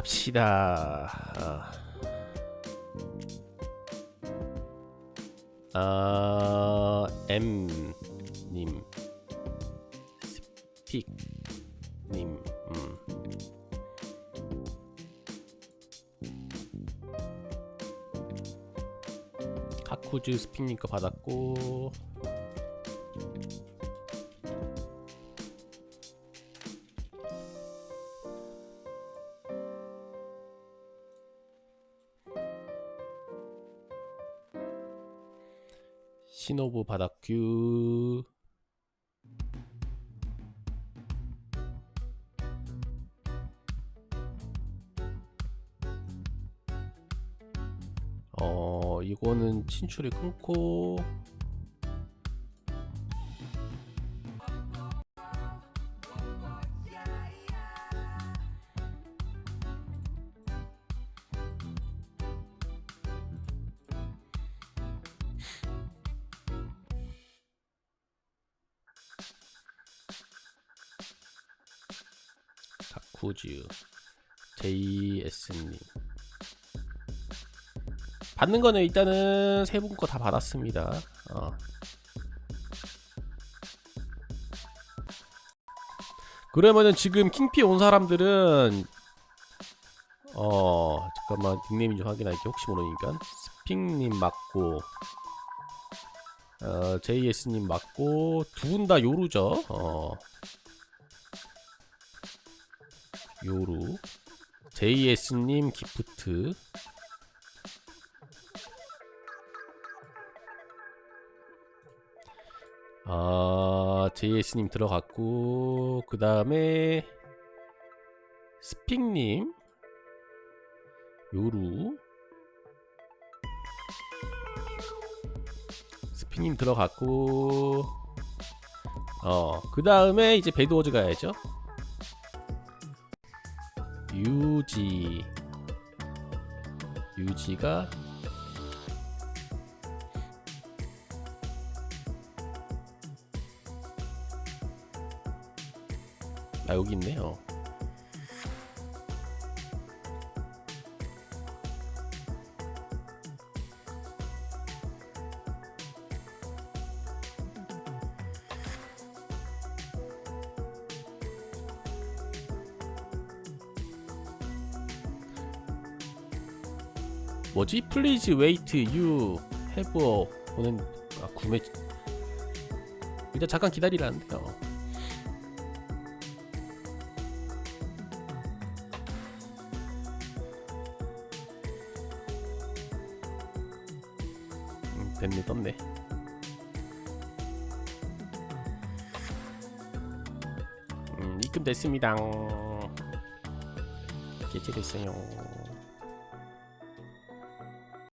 갑시다. 어, 어 M 님 스픽 님 음. 카쿠즈 스픽 님 거 받았고 신호부 받았규 어 이거는 친출을 끊고 다쿠즈 JS님 받는 거는 일단은 세 분 거 다 받았습니다. 어. 그러면은 지금 킹피 온 사람들은 어 잠깐만 닉네임 좀 확인할게 혹시 모르니까 스핑님 맞고 어 JS님 맞고 두 분 다 요루죠. 어 요루 JS님 기프트. 아 JS님 들어갔고 그 다음에 스픽님. 요루 스픽님 들어갔고 어그 다음에 이제 배드워즈 가야죠 유지. 유지가 아 여기 있네요 뭐지? Please wait you have 보낸 아 구매 일단 잠깐 기다리라는데요. 음, 됐네 떴네. 음 입금 됐습니다. 개체됐어요